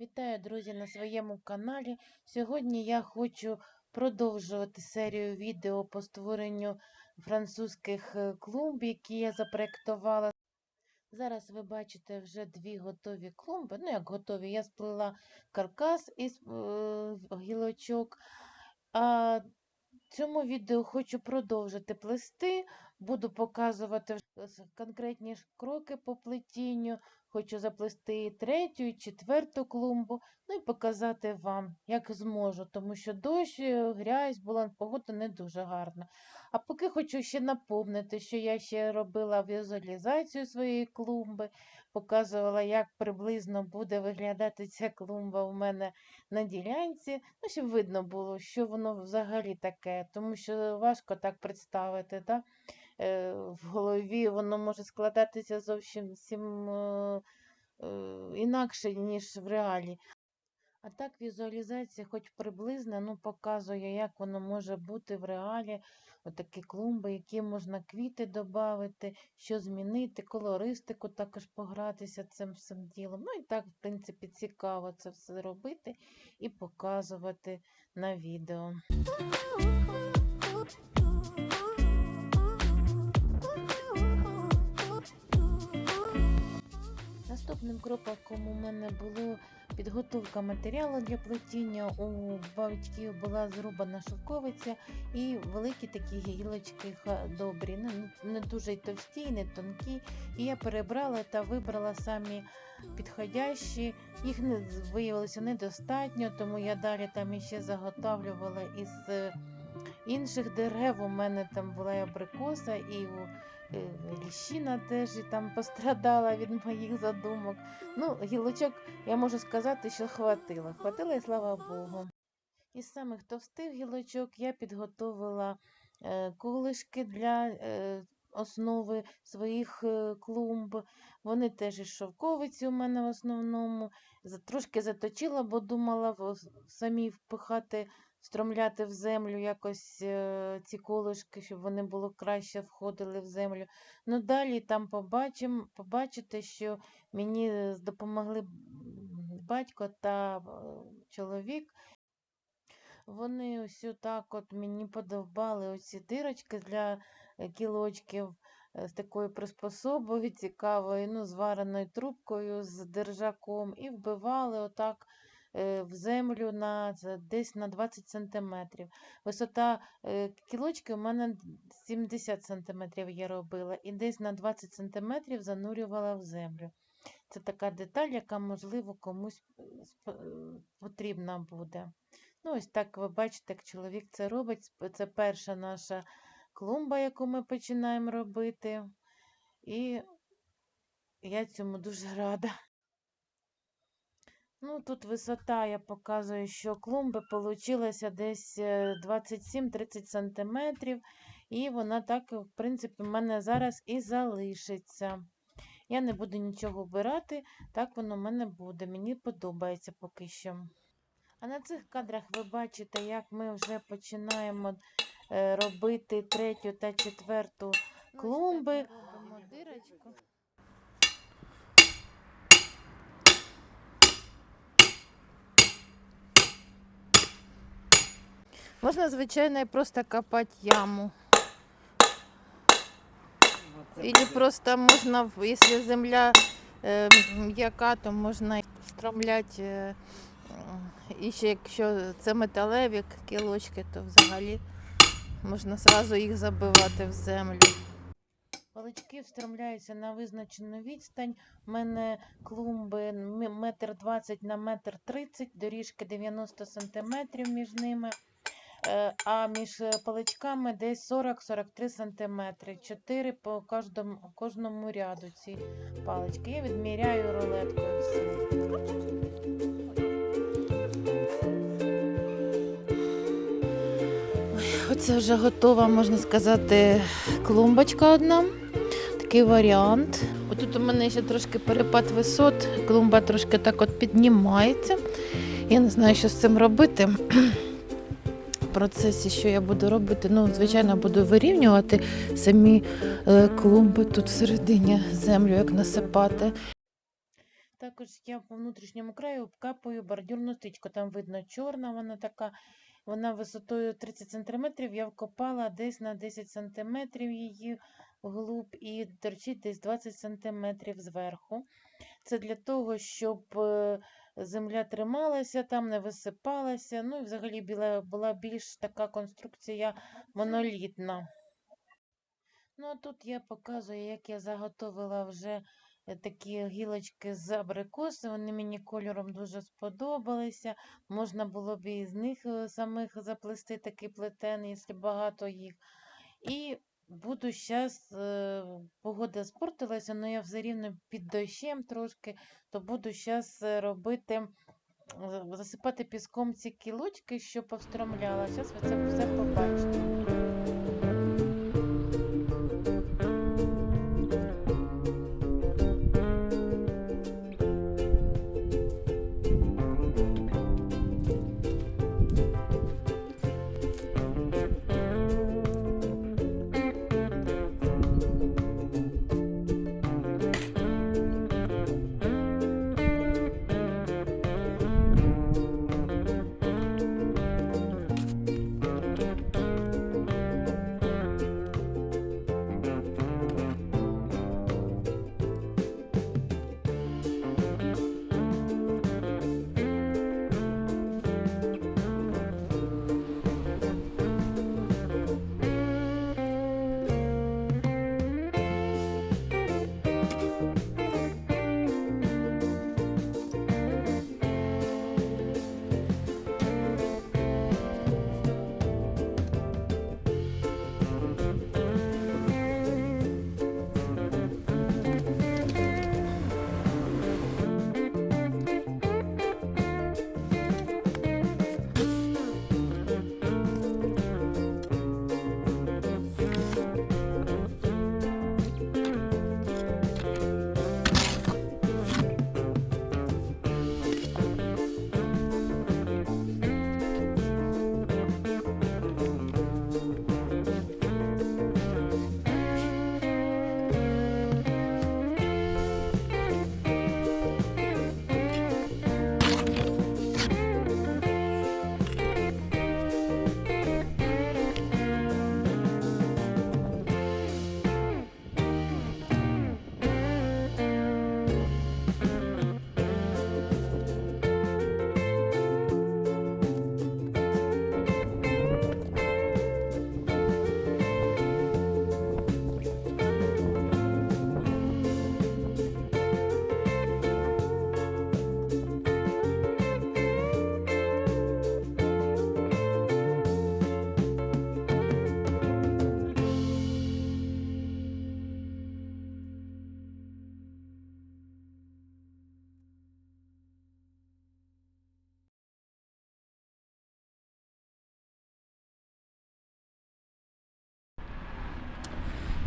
Вітаю, друзі, на своєму каналі. Сьогодні я хочу продовжувати серію відео по створенню французьких е, клумб, які я запроектувала. Зараз ви бачите вже дві готові клумби. Ну, як готові, я сплела каркас із е, гілочок. А цьому відео хочу продовжити плести. Буду показувати конкретні кроки по плетінню. Хочу заплести і третю, і четверту клумбу, ну і показати вам, як зможу, тому що дощ, е, грязь була, погода не дуже гарна. А поки хочу ще напомнити, що я ще робила візуалізацію своєї клумби, показувала, як приблизно буде виглядати ця клумба у мене на ділянці, ну, щоб видно було, що воно взагалі таке, тому що важко так представити. Да? Е, в голові воно може складатися зовсім всім е, е, інакше, ніж в реалі. А так візуалізація, хоч приблизно, ну, показує, як воно може бути в реалі. Отакі клумби, які можна квіти додати, що змінити, колористику також погратися цим всім ділом. Ну і так, в принципі, цікаво це все робити і показувати на відео. Наступним кроком у мене було підготовка матеріалу для плетіння. У батьків була зрубана шовковиця і великі такі гілочки добрі, ну, не- дуже товсті, не тонкі. І я перебрала та вибрала самі підходящі. Їх виявилося недостатньо, тому я далі там іще заготовлювала із е, інших дерев. У мене там була і абрикоса, і ліщина теж і там пострадала від моїх задумок. Ну, гілочок, я можу сказати, що хватило. Хватило і слава Богу. Із самих товстих гілочок я підготовила е, кулишки для е, основи своїх е, клумб. Вони теж із шовковиці у мене в основному. Трошки заточила, бо думала самі впихати, встромляти в землю якось е, ці колишки, щоб вони було краще входили в землю. Ну далі там побачим, побачите, що мені е, допомогли батько та е, чоловік. Вони ось так от мені подовбали оці дирочки для кілочків з такою приспособою цікавою, ну, з вареною трубкою, з держаком, і вбивали отак в землю на, десь на 20 сантиметрів. Висота е, кілочки у мене 70 сантиметрів я робила, і десь на 20 сантиметрів занурювала в землю. Це така деталь, яка, можливо, комусь е, е, потрібна буде. Ну, ось так ви бачите, як чоловік це робить. Це перша наша клумба, яку ми починаємо робити. І я цьому дуже рада. Ну, тут висота, я показую, що клумби получилася десь е, 27-30 сантиметрів. І вона так, в принципі, в мене зараз і залишиться. Я не буду нічого вбирати, так воно в мене буде. Мені подобається поки що. А на цих кадрах ви бачите, як ми вже починаємо е, робити третю та четверту клумби. Робимо дирочку. Можна, звичайно, і просто копати яму. Или просто в- якщо земля е, м'яка, то можна встромляти, е, і ще якщо це металеві кілочки, то взагалі можна одразу їх забивати в землю. Палички встромляються на визначену відстань. У мене клумби метр двадцять на метр тридцять, доріжки 90 сантиметрів між ними. Е, А між е, паличками десь 40-43 сантиметри. Чотири по кожному, кожному ряду ці палички. Я відміряю рулеткою все. Оце вже готова, можна сказати, клумбочка одна. Такий варіант. Отут у мене ще трошки перепад висот, клумба трошки так от піднімається. Я не знаю, що з цим робити. Процесі, що я буду робити, ну, звичайно, буду вирівнювати самі е, клумби тут всередині землю, як насипати. також я по внутрішньому краю обкапую бордюрну стрічку. Там видно чорна, вона така, вона висотою 30 см. Я вкопала десь на 10 см її вглуб і торчить десь 20 см зверху. Це для того, щоб е, земля трималася, там не висипалася. Ну взагалі біла, була більш така конструкція монолітна. Ну, а тут я показую, як я заготовила вже е, такі гілочки з абрикоси. Вони мені кольором дуже сподобалися. Можна було б і з них е, самих заплести такий плетен, якщо багато їх. І буду зараз, погода спортилася, але я все рівно під дощем трошки, то буду зараз робити, е, засипати піском ці кілочки, щоб повстромляла. Зараз ви це все побачите.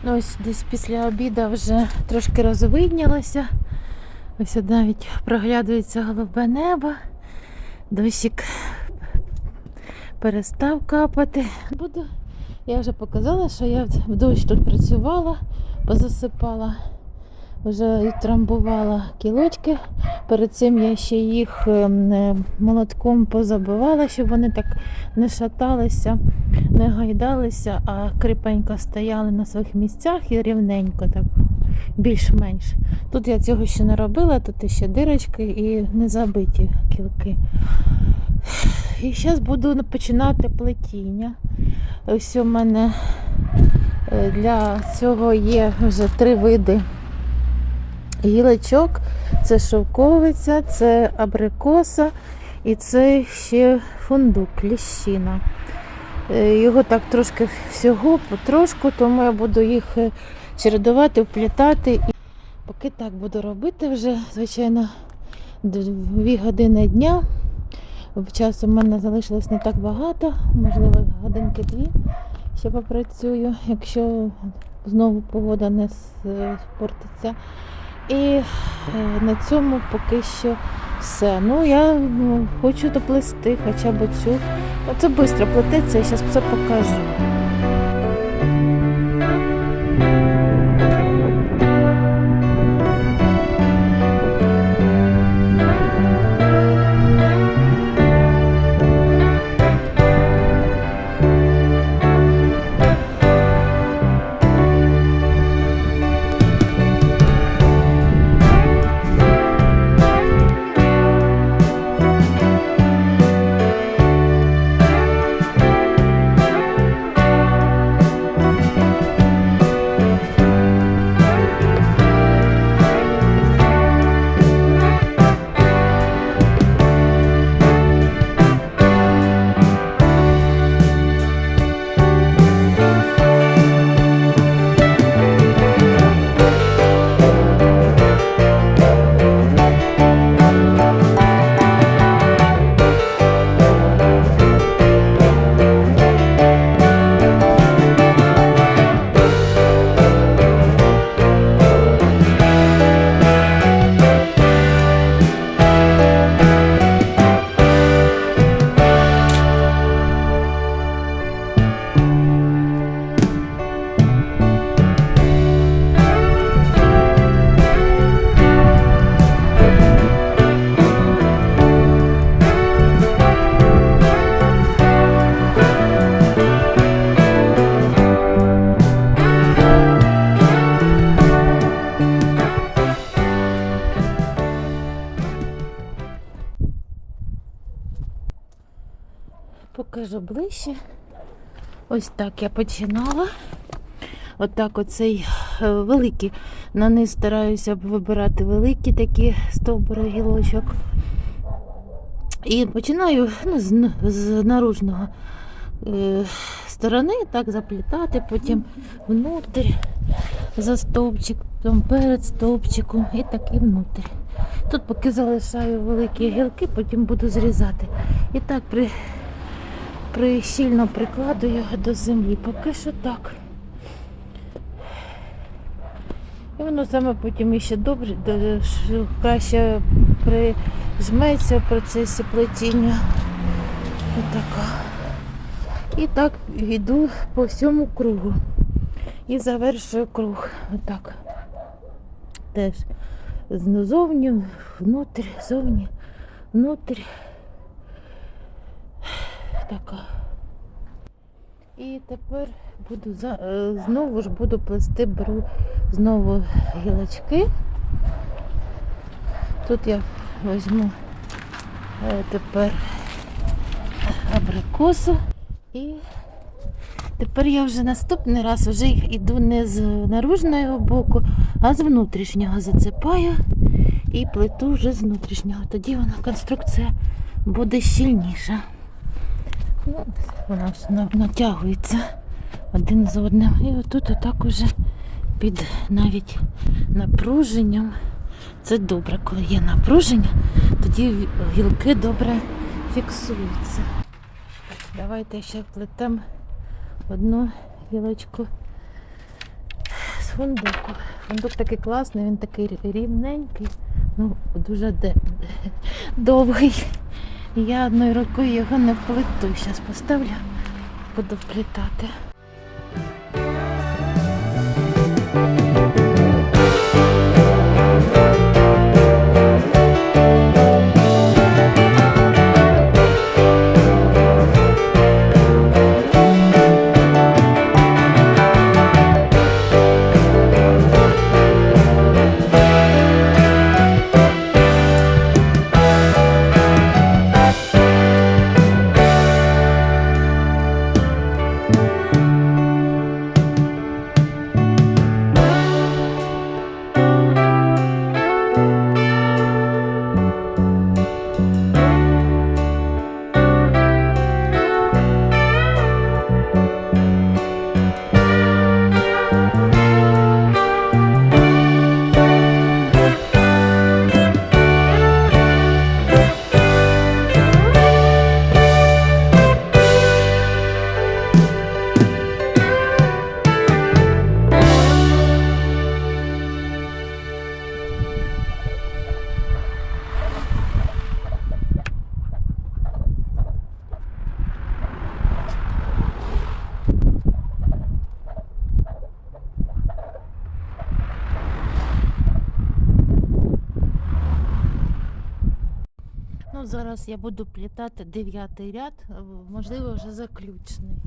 Ось десь після обіду вже трошки розвиднялося. Ось навіть проглядується голубе небо. Дощик перестав капати. Буду. Я вже показала, що я в дощ тут працювала, позасипала, вже відтрамбувала кілочки. Перед цим я ще їх ем, е, молотком позабивала, щоб вони так не шаталися не гайдалися, а кріпенько стояли на своїх місцях і рівненько, так більш-менш. Тут я цього ще не робила, тут ще дирочки і не забиті кілки. І зараз буду починати плетіння. Ось у мене е, для цього є вже три види гілочок. Це шовковиця, це абрикоса і це ще фундук, ліщина. Е, Його так трошки всього, потрошку, тому я буду їх е, чередувати, вплітати. І поки так буду робити вже, звичайно, дві години дня. Часу в мене залишилось не так багато, можливо, годинки дві ще попрацюю, якщо знову погода не спортиться. І е, на цьому поки що все. Ну, я ну, хочу доплести хоча б цю. Це швидко плететься, я зараз все покажу. Покажу ближче. Ось так я починала. Отак оцей е, великий. На низ стараюся вибирати великі такі стовбури гілочок. І починаю ну, з, з наружного е, сторони так заплітати, потім внутрь за стовпчиком, перед стовпчиком і так і внутрь. Тут поки залишаю великі гілки, потім буду зрізати. І так при, при щільно прикладую до землі. Поки що так. І воно саме потім іще добре, краще прижметься в процесі плетіння. Отака. І так йду по всьому кругу. І завершую круг. Отак. Теж зовні, внутрі, зовні, внутрі. Така. І тепер буду е, знову ж буду плести, беру знову гілочки. Тут я візьму е, тепер абрикосу і тепер я вже наступний раз вже йду не з наружного боку, а з внутрішнього зацепаю і плету вже з внутрішнього. Тоді вона конструкція буде щільніша. Вона натягується один з одним. І отут отак уже під навіть напруженням. Це добре, коли є напруження, тоді гілки добре фіксуються. Давайте ще плетемо одну гілочку з фундуку. Фундук такий класний, він такий рівненький, ну дуже довгий. Я одною рукою його не вплету. Зараз поставлю, буду вплітати. Зараз я буду плітати дев'ятий ряд, можливо, вже заключний.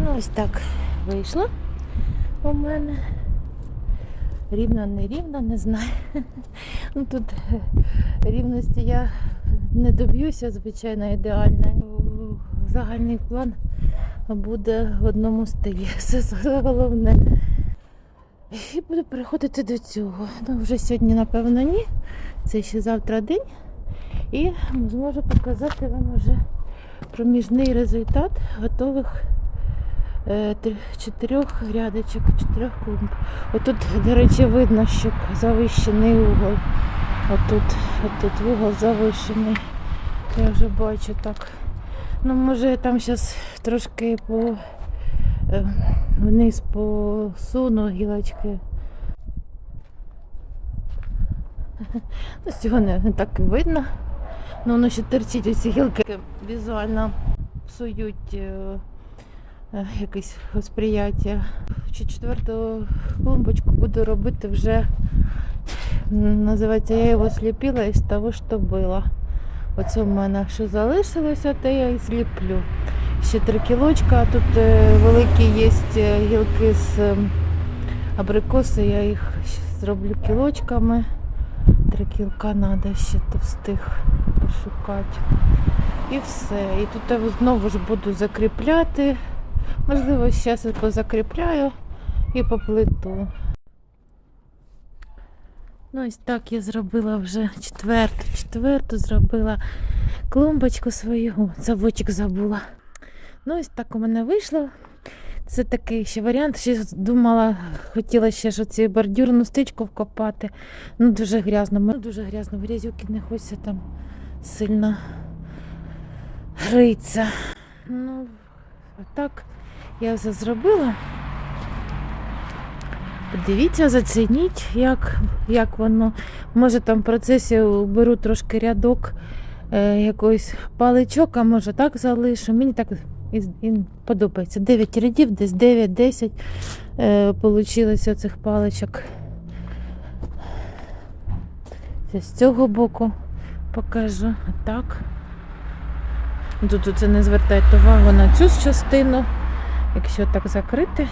Ну, ось так вийшло у мене. Рівно, не рівно, не знаю. Ну, тут е, рівності я не доб'юся, звичайно, ідеально. Загальний план буде в одному стилі. Це головне. І буду переходити до цього. Ну, вже сьогодні, напевно, ні. Це ще завтра день. І зможу показати вам вже проміжний результат готових чотирьох рядочок, чотирьох клумб. Отут, до речі, видно, що завищений угол. Отут, отут вугол завищений. Я вже бачу так. Ну, може, я там зараз трошки по, е, вниз посуну гілочки. Ну, цього не, так і видно. Ну, воно ще терчить оці гілки візуально псують е, е, якесь восприяття. Чи четверту клумбочку буду робити вже, називається, я його сліпила із того, що було. Оце в мене що залишилося, те я і зліплю. Ще три кілочка, тут е, великі є е, гілки з е, абрикоси, я їх зроблю кілочками. Три кілка треба ще товстих пошукати. І все. І тут я знову ж буду закріпляти. Можливо, я позакріпляю і поплиту. Ну, ось так я зробила вже четверту, четверту зробила клумбочку свою. Заводчик забула. Ну, ось так у мене вийшло. Це такий ще варіант. Ще думала, хотіла ще ж оці бордюрну стичку вкопати. Ну, дуже грязно. Ну, дуже грязно. Грязюки не хочеться там сильно гриться. Ну, так я все зробила. Подивіться, зацініть, як, як воно. Може там в процесі беру трошки рядок е, якоїсь паличок, а може так залишу. Мені так і, і подобається. 9 рядів, десь 9-10 е, получилося цих паличок. З цього боку покажу. Так. Тут це не звертайте увагу на цю частину. Якщо так закрити,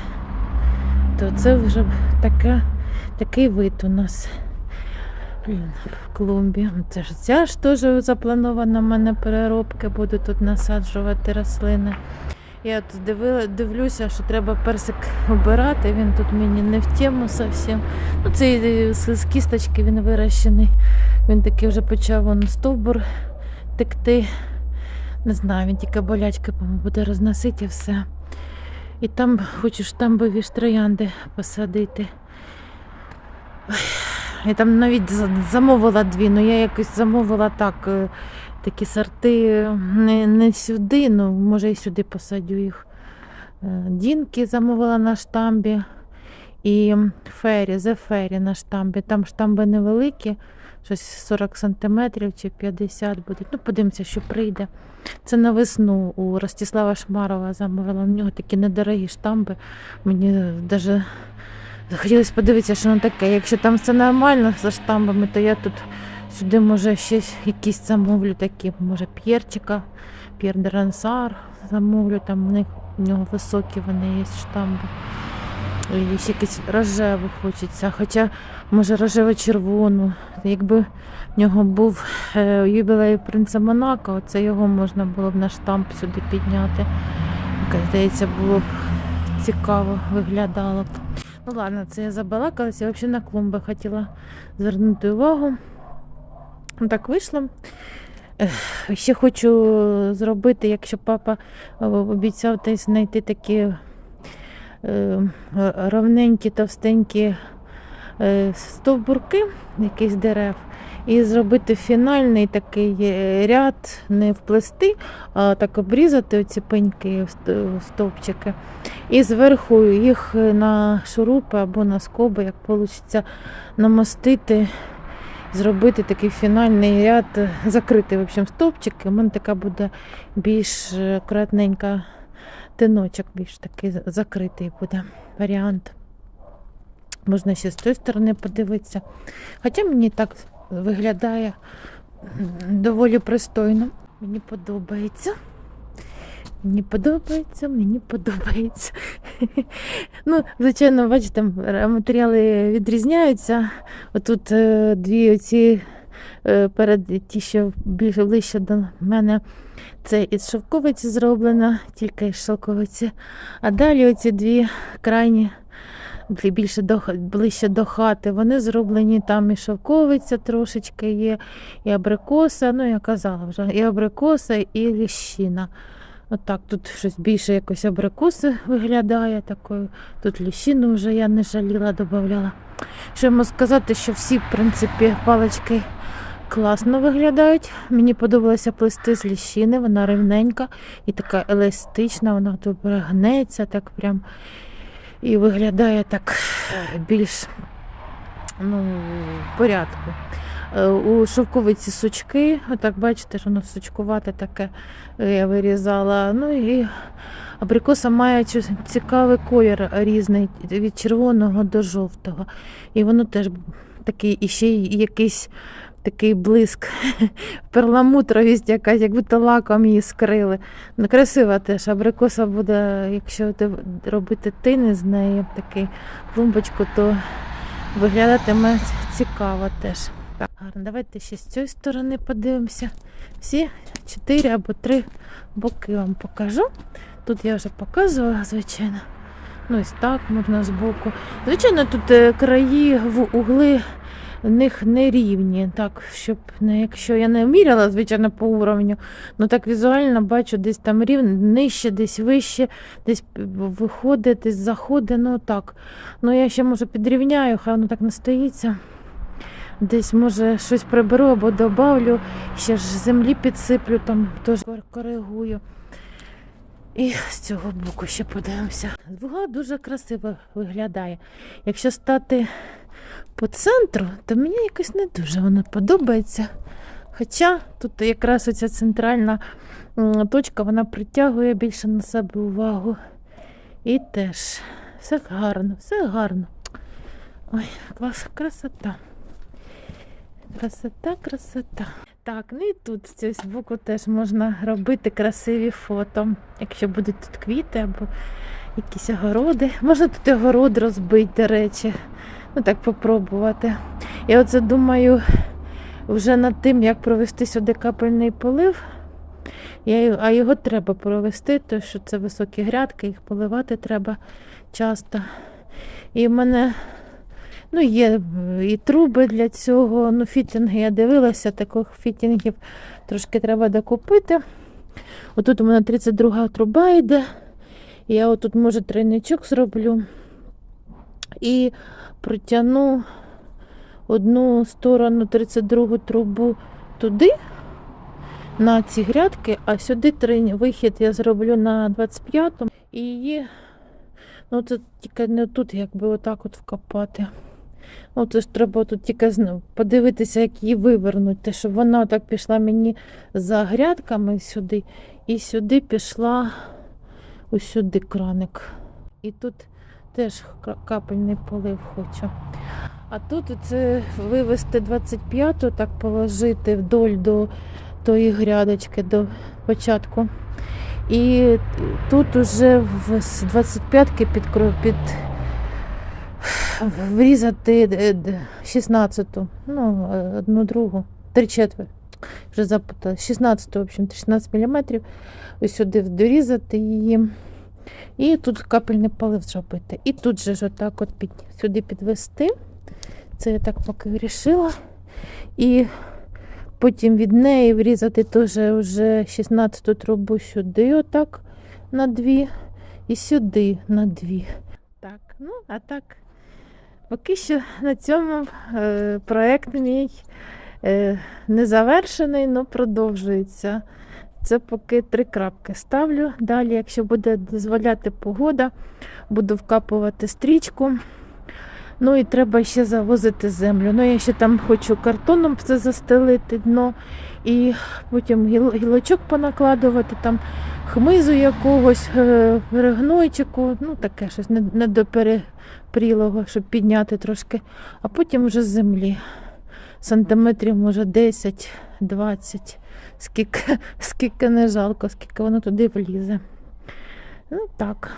то це вже таке, такий вид у нас в клумбі. Це ж ця ж теж запланована в мене переробка, буду тут насаджувати рослини. Я тут дивила, дивлюся, що треба персик обирати, він тут мені не в тему зовсім. Ну, цей е, з, кісточки він вирощений. Він такий вже почав вон, стовбур текти. Не знаю, він тільки болячки буде розносити все. І там хочу штамбові ж троянди посадити. Ой, Я там навіть замовила дві, але я якось замовила так, е, такі сорти не, не сюди, ну може і сюди посадю їх. Е, Дінки замовила на штамбі і фері, зе фері на штамбі. Там штамби невеликі, щось 40 сантиметрів чи 50 будуть. Ну, подивимося, що прийде. Це на весну у Ростислава Шмарова замовила. У нього такі недорогі штамби. Мені навіть захотілося подивитися, що воно таке. Якщо там все нормально за штамбами, то я тут сюди може ще якісь замовлю такі, може п'єрчика, п'єр де Рансар замовлю, там у них у нього високі вони є штамби. І ще якусь хочеться. Хоча, може, рожево-червону. Якби в нього був е, юбілей принца Монако, це його можна було б на штамп сюди підняти. Мені Здається, було б цікаво виглядало б. Ну ладно, це я забалакалася. Я взагалі на клумби хотіла звернути увагу. Ну, Так вийшло. Ще хочу зробити, якщо папа е, обіцяв десь знайти такі ровненькі, товстенькі е, стовбурки якихось дерев. І зробити фінальний такий е, ряд, не вплести, а так обрізати оці пеньки стовпчики. І зверху їх на шурупи або на скоби, як вийде, намостити, зробити такий фінальний ряд, е, закрити в общем, стовпчики. У мене така буде більш е, акуратненька тиночок, більш такий закритий буде варіант. Можна ще з тої сторони подивитися. Хоча мені так виглядає доволі пристойно. Мені подобається. Мені подобається, мені подобається. Ну, звичайно, бачите, матеріали відрізняються. Отут е, дві оці перед ті, що більше ближче до мене, це із шовковиці зроблено, тільки із шовковиці. А далі оці дві крайні більше до, ближче до хати. Вони зроблені там і шовковиця трошечки є, і абрикоса, ну я казала вже, і абрикоса, і ліщина. Отак, тут щось більше якось абрикоси виглядає такою. Тут ліщину вже я не жаліла, додавала. Що можу сказати, що всі, в принципі, палички класно виглядають. Мені подобалося плести з ліщини, вона рівненька і така еластична, вона добре гнеться, так прям і виглядає так е, більш ну, в порядку. Е, У шовковиці сучки, отак бачите, воно сучкувате таке е, я вирізала. Ну і абрикоса має цікавий колір різний від червоного до жовтого. І воно теж такий, і ще якийсь такий блиск, перламутровість якась, як будто лаком її скрили. Ну, красива теж. Абрикоса буде, якщо робити тини з неї, такий клумбочку, то виглядатиме цікаво теж. Так, гарно, давайте ще з цієї сторони подивимося. Всі чотири або три боки вам покажу. Тут я вже показувала, звичайно. Ну, ось так можна збоку. Звичайно, тут е, краї в угли в них не рівні. Так, щоб не якщо я не міряла, звичайно, по уровню, ну так візуально бачу, десь там рівно, нижче, десь вище, десь виходить, десь заходить, ну так. Ну я ще може підрівняю, хай воно так не стоїться. Десь може щось приберу або добавлю, ще ж землі підсиплю, там теж коригую. І з цього боку ще подивимося. Вуга дуже красиво виглядає. Якщо стати по центру, то мені якось не дуже воно подобається. Хоча тут якраз оця центральна точка вона притягує більше на себе увагу. І теж все гарно, все гарно. Ой, клас, красота. Красота, красота. Так, ну і тут з цього боку теж можна робити красиві фото. Якщо будуть тут квіти або якісь огороди. Можна тут огород розбити, до речі. Ну так попробувати. Я оце думаю вже над тим, як провести сюди капельний полив. Я, а його треба провести, тому що це високі грядки, їх поливати треба часто. І в мене ну, є е, і труби для цього. Ну, фітінги я дивилася, таких фітінгів трошки треба докупити. Отут у мене 32 труба йде. Я отут, може, тройничок зроблю. І протягну одну сторону 32 трубу туди, на ці грядки, а сюди три вихід я зроблю на 25-му. І її, ну це тільки не тут, якби отак от вкопати. Ну, це ж треба тут тільки подивитися, як її вивернути, щоб вона так пішла мені за грядками сюди, і сюди пішла ось сюди краник. І тут теж ка- капельний полив хочу. А тут це вивести 25-ту, так положити вдоль до тої грядочки, до початку. І тут уже з 25-ки під, під врізати е, 16-ту, ну, е, одну другу, три четверть. Вже запутала. 16, в общем, 16 мм. Ось сюди дорізати її. І тут капельний полив зробити. І тут же ж отак от під, сюди підвести. Це я так поки вирішила. І потім від неї врізати теж вже 16-ту трубу сюди, отак на дві, і сюди на дві. Так, ну, а так, поки що на цьому е, проект мій е, не завершений, але продовжується. Це поки три крапки ставлю. Далі, якщо буде дозволяти погода, буду вкапувати стрічку. Ну і треба ще завозити землю. Ну, я ще там хочу картоном все застелити дно і потім гілочок понакладувати, там хмизу якогось, перегнойчику, ну таке щось не, перепрілого, щоб підняти трошки, а потім вже з землі. Сантиметрів, може, 10-20, скільки, скільки не жалко, скільки воно туди влізе. Ну так.